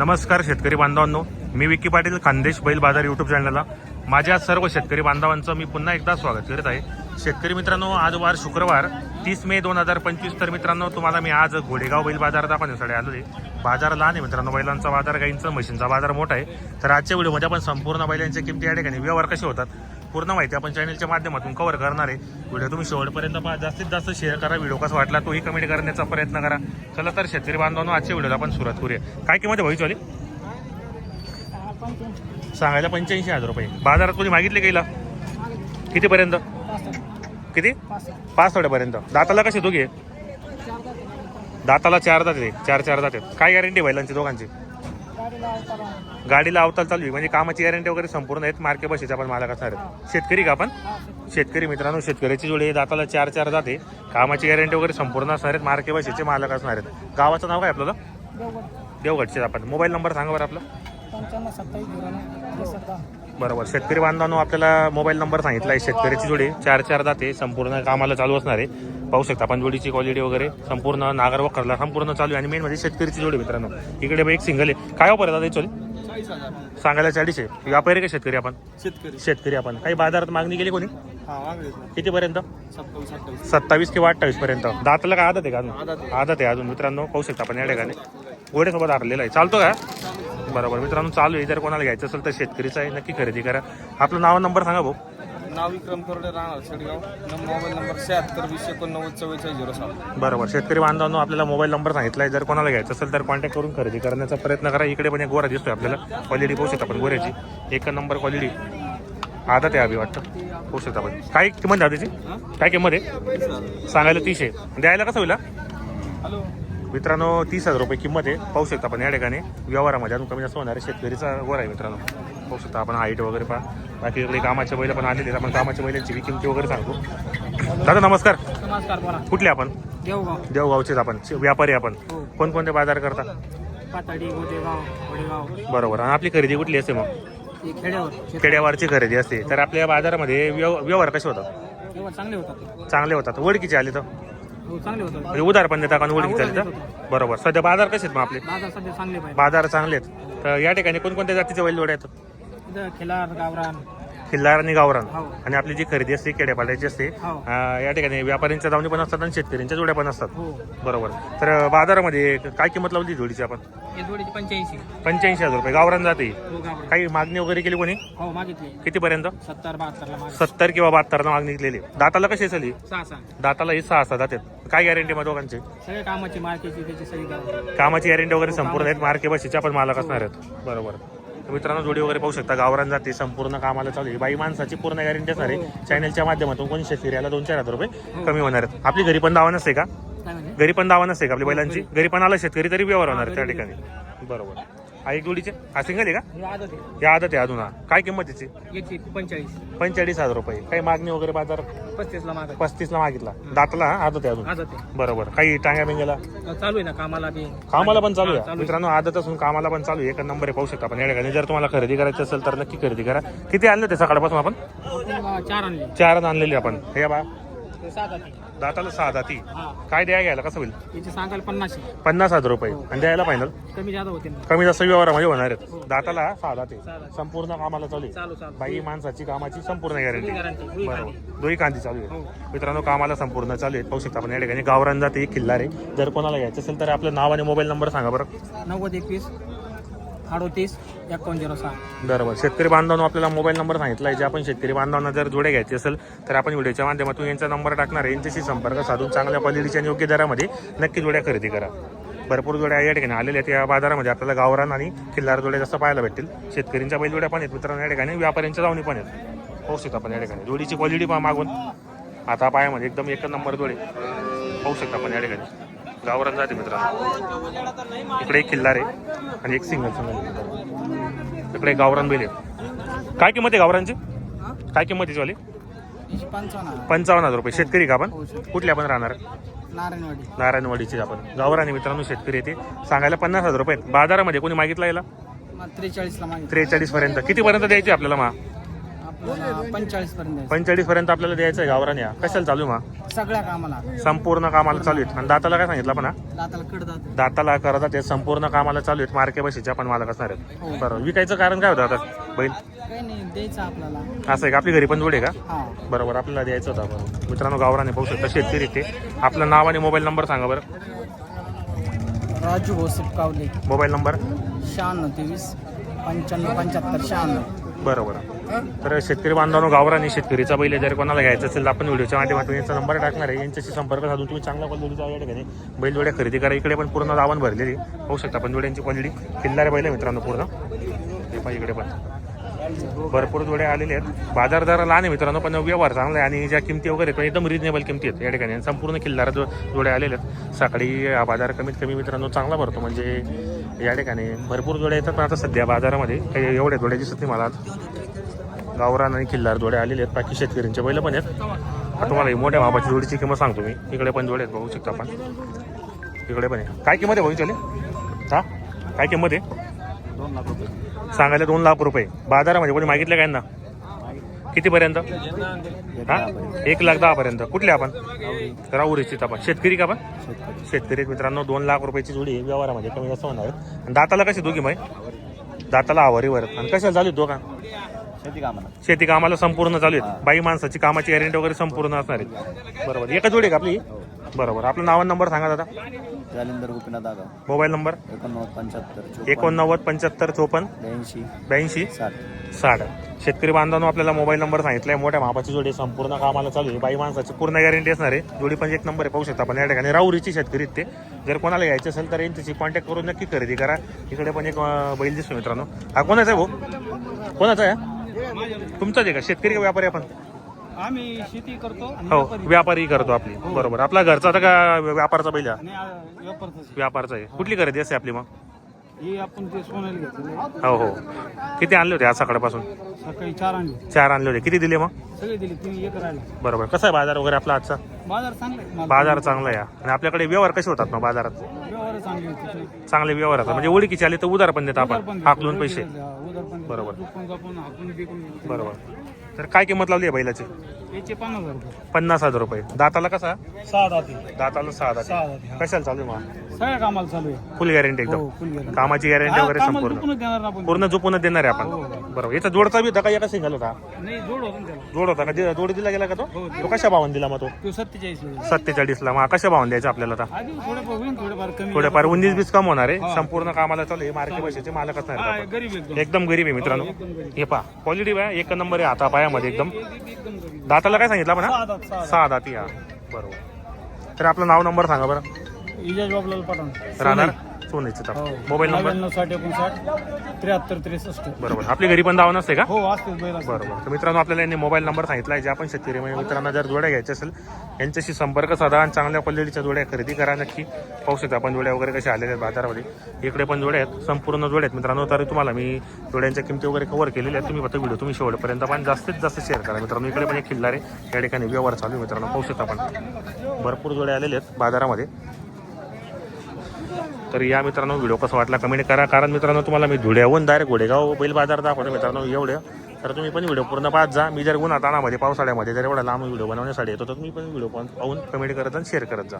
नमस्कार शेतकरी बांधवांनो. मी विकी पाटील खानदेश बैल बाजार युट्यूब चॅनलला माझ्या सर्व शेतकरी बांधवांचं मी पुन्हा एकदा स्वागत करीत आहे. शेतकरी मित्रांनो आज वार शुक्रवार तीस मे दोन हजार पंचवीस. तर मित्रांनो तुम्हाला मी आज घोडेगाव बैल बाजार दाखवण्यासाठी आलो आहे. बाजार लहान आहे मित्रांनो बैलांचा बाजार गाईंचा म्हशींचा बाजार मोठा आहे. तर आजच्या व्हिडिओमध्ये आपण संपूर्ण बैलांच्या किमती या ठिकाणी व्यवहार कसे होतात पूर्ण माहिती आपण चॅनलच्या माध्यमातून कव्हर करणार आहे. व्हिडिओ तुम्ही शेवटपर्यंत पहा. जास्तीत जास्त शेअर करा. व्हिडिओ कसा वाटला तोही कमेंट करण्याचा प्रयत्न करा. चला तर शेतकरी बांधवांनो आजच्या व्हिडिओला आपण सुरुवात करूया. काय किंमत आहे भाईची सांगायला पंच्याऐंशी हजार रुपये. बाजारात कोणी मागितले गेला कितीपर्यंत? किती? पाच थोड्यापर्यंत दाताला कसे दोघे? दाताला चार दात आहे. चार चार दात आहेत. काय गॅरंटी बैलांची दोघांची? गाडीला अवताल चालू आहे. म्हणजे कामाची गॅरंटी वगैरे संपूर्ण आहेत. मार्के बशीच्या आपण मालक असणार आहेत. शेतकरी का आपण? शेतकरी मित्रांनो शेतकऱ्याची जोडी दाताला चार चार जाते कामाची गॅरंटी वगैरे संपूर्ण असणार आहेत. मार्के बशीचे मालक असणार आहेत. गावाचं नाव काय आपल्याला देवगडचे. आपण. मोबाईल नंबर सांगा बरं आपला. बरोबर. शेतकरी बांधवांनो आपल्याला मोबाईल नंबर सांगितला आहे. शेतकऱ्याची जोडी चार चार दाते संपूर्ण कामाला चालू असणार आहे. पाहू शकता आपण जोडीची क्वालिटी वगैरे. संपूर्ण नागर वखरला संपूर्ण चालू आहे. आणि मेन म्हणजे शेतकरीची जोडी मित्रांनो. इकडे एक सिंगल आहे. काय आहे दादा चोली सांगायला चाळीस आहे. व्यापारी का शेतकरी आपण? शेतकरी. शेतकरी आपण. काही बाजारात मागणी केली कोणी? हा कितीपर्यंत? सत्तावीस किंवा अठ्ठावीस पर्यंत. दाताला काय आदत आहे का अजून? आदत आहे. आदत आहे अजून मित्रांनो. पाहू शकता आपण या ठिकाणी. घोड्यासोबत हरलेला आहे. चालतो का? बरोबर. मित्रांनो चालू आहे. जर कोणाला घ्यायचं असेल तर शेतकरीचं आहे. नक्की खरेदी करा. आपलं नाव नंबर सांगा भाऊ. नाव विक्रम करोडे राहणार शेडगाव. नम मोबाईल नंबर शहात्तर वीस एकोणनव्वद चव्वेचाळीस झिरो सात. बरोबर. शेतकरी बांधवांनो आपल्याला मोबाईल नंबर सांगितला आहे. जर कोणाला घ्यायचं असेल तर कॉन्टॅक्ट करून खरेदी करण्याचा प्रयत्न करा. इकडे पण एक गोरा दिसतोय आपल्याला. क्वालिटी पाहू शकता आपण गोऱ्याची. एक नंबर क्वालिटी आता ते हवी वाटतं. पाहू शकता आपण. काय किंमत आहे त्याची काय किंमत आहे? सांगायला तीस आहे. द्यायला कसं होईल हा? हॅलो. मित्रांनो तीस हजार रुपये किंमत आहे. पाहू शकता आपण या ठिकाणी. व्यवहारामध्ये अजून कमी जास्त होणार आहे. शेतकरीचा गोर आहे मित्रांनो. पाहू शकता आपण हाईट वगैरे पहा. बाकी इकडे कामाच्या बैल पण आलेले. आपण कामाच्या बैलांची बी किमती वगैरे सांगतो. दादा नमस्कार. नमस्कार बोला. कुठले आपण? देवगाव. देवगावचेच आपण. व्यापारी आपण. हो. कोणकोणते बाजार करता? बरोबर. आणि आपली खरेदी कुठली असते मग? खेड्यावर. खेड्यावरची खरेदी असते. तर आपल्या बाजारामध्ये व्यव व्यवहार कसे होतात? चांगले होतात. चांगले होतात. ओळखीचे आले तर? चांगले होतात. म्हणजे उधार पण देता ओळखीचे आले तर बरोबर. सध्या बाजार कसे आहेत मग आपले? बाजार सध्या चांगले पाहिजे बाजार चांगले आहेत. तर या ठिकाणी कोणकोणत्या जातीचे बैल जोड्या येतात? इथं खिलार गावरान. खिल्लार आणि गावरान. हो. आणि आपली जी खरेदी असते खेड्यापाड्याची असते हो. अं, या ठिकाणी व्यापाऱ्यांच्या दावणी पण असतात आणि शेतकऱ्यांच्या जोड्या पण असतात. हो. बरोबर. तर बाजारामध्ये काय किंमत लावली जोडीची आपण? हे जोडीची पंच्याऐंशी. पंच्याऐंशी हजार रुपये. गावरान जाते. हो गावरान. काही मागणी वगैरे केली कोणी? हो मागितली. कितीपर्यंत? सत्तर बहात्तरला मागितली. सत्तर किंवा बहात्तरनं मागणी केलेली दाताला कशी असेल सहा सहा. दाताला ही सहा असतात दातात काय गॅरंटी मग दोघांची? सगळे कामाची मार्केटची त्याची सगळी गाव कामाची गॅरंटी वगैरे संपूर्ण आहेत. मार्के बशीचे आपण मालक असणार आहेत. बरोबर. तर मित्रांनो जोडी वगैरे पाहू शकता. गावरान जाते संपूर्ण कामाला चालू आहे. बाई माणसाची पूर्ण गॅरंटी असणार आहे. चॅनलच्या माध्यमातून कोणी शेतकऱ्याला दोन चार हजार रुपये कमी होणार आहेत. आपली घरी पण दावा नसते का? घरी पण दावा नसते का आपली बैलांची? घरी पण आला शेतकरी तरी व्यवहार होणार त्या ठिकाणी. बरोबर. हा एक जोडीचे? हा सिंगल आहे का? हे आदत आहे. या आदत आहे अजून. हा काय किंमत त्याची याची? पंचेचाळीस. पंचेचाळीस हजार रुपये. काही मागणी वगैरे बाजार? पस्तीसला मागत पस्तीसला मागितला. दाताला हा आदत आहे अजून. आदत आहे. बरोबर. काही टांग्या बिंग्याला? चालू आहे ना कामाला बी. कामाला पण चालू आहे. मित्रांनो आदत असून कामाला पण चालू आहे. एक नंबर आहे पाहू शकता आपण. या ठिकाणी जर तुम्हाला खरेदी करायची असेल तर नक्की खरेदी करा. किती आणले ते सकाळपासून आपण? आपण, अं, चार आणले. चार आणलेली आपण. हे बा. ते सात आले दाताला सहा हा. काय द्या घ्यायला? कसं होईल? याची सांगायला पन्नासशे पन्नास हजार रुपये. आणि द्यायला फायनल कमी जादा होते कमी जास्त व्यवहारामध्ये होणार आहेत. दाताला सहा दाते. संपूर्ण कामाला चालू आहे. बाई माणसाची कामाची संपूर्ण गॅरंटी. बरोबर. दोही कांदी चालू आहे हो. मित्रांनो कामाला संपूर्ण चालू आहे पाहू शकता आपण या ठिकाणी. गावरान जाते किल्लार आहे. जर कोणाला घ्यायचं असेल तर आपलं नाव आणि मोबाईल नंबर सांगा बरं. नव्वद एकवीस अडोतीस एकोण झिरो सहा बरोबर. शेतकरी बांधवांनो आपल्याला मोबाईल नंबर सांगितला आहे जे आपण शेतकरी बांधवांना जर जोडे घ्यायचे असेल तर आपण व्हिडिओच्या माध्यमातून यांचा नंबर टाकणार आहे. यांच्याशी संपर्क साधून चांगल्या क्वालिटीच्या आणि योग्य दरामध्ये नक्की जोड्या खरेदी करा. भरपूर जोड्या या ठिकाणी आलेल्या आहेत. या बाजारामध्ये आपल्याला गावरान आणि किल्लार जोड्या जास्त पाहायला भेटतील. शेतकऱ्यांच्या बैल जोड्या पण आहेत. मित्रांनो या ठिकाणी व्यापाऱ्यांच्या जाऊनी पण आहेत. पाहू शकता आपण या ठिकाणी. जोडीची क्वालिटी पहा मागून. आता पायामध्ये एकदम एक नंबर जोडे. पाहू शकता आपण या ठिकाणी. गावरान जाते मित्रांनो. इकडे एक किल्लार आहे आणि एक सिंगल सिंगल. इकडे गावरान बैल आहे. काय किंमत आहे गावरांची काय किंमत आहे वाली? पंचावन्न हजार रुपये. शेतकरी का आपण? कुठले आपण राहणार? नारायणवाडी नारायणवाडीचे आपण. गावराने मित्रांनो शेतकरी येते सांगायला पन्नास हजार रुपये. बाजारामध्ये कोणी मागितला याला? त्रेचाळीस पर्यंत. किती पर्यंत द्यायची आपल्याला मा पंचेचाळीस पर्यंत पंचेचाळीस पर्यंत आपल्याला द्यायचं आहे गावरान या. कशाला चालू मग? सगळ्या कामाला. संपूर्ण कामाला चालू आहेत. आणि दाताला काय सांगितलं पण हा? दाताला कडदात दाताला करता ते संपूर्ण कामाला चालू आहेत. मार्के बशीच्या पण मालक असणार आहेत. बरं. विकायचं कारण काय होतं आता? बैल? काही नाही द्यायचं आपल्याला. असं आहे का? आपली घरी पण जोडे का? हा. बरोबर. आपल्याला द्यायचं होतं आपण. मित्रांनो गावराने पाहू शकता शेतकरी ते. आपलं नाव आणि मोबाईल नंबर सांगा बरं. राजू भोसप कावले. Mobile number? शहाण्णव तेवीस पंच्याण्णव पंच्याहत्तर शहाण्णव. बरोबर. तर शेतकरी बांधवांनो गावराने शेतकरीचा बैल जर कोणाला घ्यायचा असेल तर आपण व्हिडिओच्या माध्यमातून यांचा नंबर टाकणार आहे. यांच्याशी संपर्क साधून तुम्ही चांगल्या क्वालिटीचा या ठिकाणी बैलजोड्या खरेदी करा. इकडे पण पूर्ण दावण भरलेली. पाहू शकता. पण जोड्यांची क्वालिटी किल्लारे बैल मित्रांनो पूर्ण. हे पण इकडे पण. भरपूर जोडे आलेले आहेत. बाजार जरा लहान आहे मित्रांनो पण व्यवहार चांगला आहे आणि ज्या किमती वगैरे पण एकदम रिजनेबल किमती आहेत या ठिकाणी. संपूर्ण किल्लारा जो जोडे आलेले आहेत सकाळी हा बाजार कमीत कमी मित्रांनो चांगला भरतो. म्हणजे या ठिकाणी भरपूर जोड्या येतात. पण आता सध्या बाजारामध्ये काही एवढ्या जोड्या दिसत नाही मला गावरान आणि किल्लार जोडे आलेले आहेत. बाकी शेतकऱ्यांचे बैल पण आहेत. तुम्हाला मोठ्या मापाची जोडीची किंमत सांगतो मी. इकडे पण जोडे आहेत बघू शकता आपण. इकडे पण आहे. काय किंमत आहे भाऊ चले हा? काय किंमत आहे? दोन लाख रुपये. सांगायला दोन लाख रुपये. बाजारामध्ये कोणी मागितले काय ना कितीपर्यंत? हा? एक लाख दहा पर्यंत कुठले आपण? राहुरीची आपण शेतकरी का आपण? शेतकरी. मित्रांनो दोन लाख रुपयाची जोडी आहे व्यवहारामध्ये. कमी जास्त होणार आणि दाताला कशी दोघी माय दाताला आवारीवर आणि कशाला चालू आहेत दोघा? शेती कामाला शेती कामाला संपूर्ण चालू आहेत. बाई माणसाची कामाची गॅरंटी वगैरे संपूर्ण असणार आहेत. बरोबर. एका जोडी आहे का आपली? बरोबर. आपलं नाव नंबर सांगा दादा. जालिंदर गोपीनाथ दादा मोबाईल नंबर? एकोणनव्वद पंच्याहत्तर एकोणनव्वद पंच्याहत्तर चोपन्न. ब्याऐंशी. ब्याऐंशी? साठ. साठ. शेतकरी बांधवांनो आपल्याला मोबाईल नंबर सांगितलाय. मोठ्या मापाची जोडी संपूर्ण कामाला चालू आहे. बाई माणसाची पूर्ण गॅरंटी असणार आहे. जोडी पण एक नंबर आहे. पाहू शकता आपण या ठिकाणी. राऊरीची शेतकरी ते. जर कोणाला यायचं असेल तर यांच्याशी कॉन्टॅक्ट करून नक्की खरेदी करा. इकडे पण एक बैल दिसतो मित्रांनो. हा कोणाचा आहे भाऊ? कोणाचा आहे? तुमचाच आहे का? शेतकरी का व्यापारी आपण? आम्ही शेती करतो हो व्यापारी. करतो आपली. बरोबर. आपला घरचा आता का व्यापारचा? आणि व्यापारचं व्यापारचा आहे. कुठली खरेदी असते आपली मग? हे आपण ते सोनायला घेतलेलं हो हो. किती आणले होते आज सकाळपासून? सकाळी चार आणले. चार आणले होते. किती दिले मग? सगळे दिले तीन एक राहिले. बरोबर. कसा आहे बाजार वगैरे आपला आजचा? बाजार चांगले बाजार चांगला आहे. आणि आपल्याकडे व्यवहार कसे होतात मग बाजारात? व्यवहार चांगले होते चांगले व्यवहार होतात. म्हणजे ओळखीचे आले तर उधार पण देतात आपण. हाकलून पैसे. पण बरोबर. पण आपण हाकून बिकून बरोबर. तर काय किंमत लावली आहे बैलाची? याचे पन्नास हजार रुपये. पन्नास हजार रुपये. दाताला कसा? सहा दाते दाताला सहा दात सहा दाते. कशाला चालू आहे मग? सगळ्या कामाला चालू आहे. फुल गॅरंटी हो एकदम गॅरंटी कामाची गॅरंटी वगैरे संपूर्ण. पूर्ण देणार ना आपण. पूर्ण झोपूनच देणार आहे आपण. बरोबर. याचा जोडचा बी होता का एका सिंगल होता. नाही जोड होतो ना त्याला. जोड होता का? जोड दिला गेला का तो? तो कशा भावाने दिला मग तो? तो सत्तेचाळीस ला सत्तेचाळीसला मग कशा भावाने द्यायचा आपल्याला आता? आधी थोडेफार होईल थोडेफार कमी. थोडेफार उन्नीस बीस कम होणार आहे. संपूर्ण कामाला चालू आहे. मार्के पैशाचे मालक असणार आहेत हा, आपण. गरीब एकदम. एकदम गरीब आहे मित्रांनो. हे पा क्वालिटी आहे एक नंबर आहे हाता पायामध्ये एकदम. एकदम गरीब. दाताला काय सांगितलं आपण हा? सहा दात सहा सहा दाती हा बरोबर. तर आपलं नाव नंबर सांगा बरं. इजाज बाबलाल पठाण. राहणार? सोनेचे ताप मोबाईल नंबर? नव्याण्णव साठ एकोणसाठ त्र्याहत्तर त्रेसष्ट. बरोबर. आपली घरी पण दावा नसते का? हो बैल असते. बरोबर. तर मित्रांनो आपल्याला यांनी मोबाईल नंबर सांगितला आहे. जे आपण शेतकरी म्हणजे मित्रांना जर जोड्या घ्यायच्या असेल यांच्याशी संपर्क साधा आणि चांगल्या क्वालिटीच्या जोड्या खरेदी करा. नक्की पाहू शकता. आपण जोड्या वगैरे कशा आलेल्या आहेत बाजारामध्ये. इकडे पण जोड्या आहेत. संपूर्ण जोड्या आहेत. मित्रांनो तर तुम्हाला मी जोड्यांच्या किमती वगैरे कव्हर केलेल्या आहेत. तुम्ही फक्त व्हिडिओ तुम्ही शेवटपर्यंत पण जास्तीत जास्त शेअर करा. मित्रांनो इकडे पण एक खिल्लार आहे. या ठिकाणी व्यवहार चालू आहे. मित्रांनो पाहू शकता आपण. भरपूर जोड्या आलेल्या आहेत बाजारामध्ये. तर या मित्रांनो व्हिडिओ कसा वाटला कमेंट करा. कारण मित्रांनो तुम्हाला मी धुळ्याहून डायरेक्ट घोडेगाव बैल बाजार दाखवतो मित्रांनो एवढं. तर तुम्ही पण व्हिडिओ पूर्ण पाहत जा. मी जर गुन्हा ताणामध्ये पावसाळ्यामध्ये जर एवढा लांब व्हिडिओ बनवण्यासाठी येतो तर तुम्ही पण व्हिडिओ पाहून कमेंट करत आणि शेअर करत जा.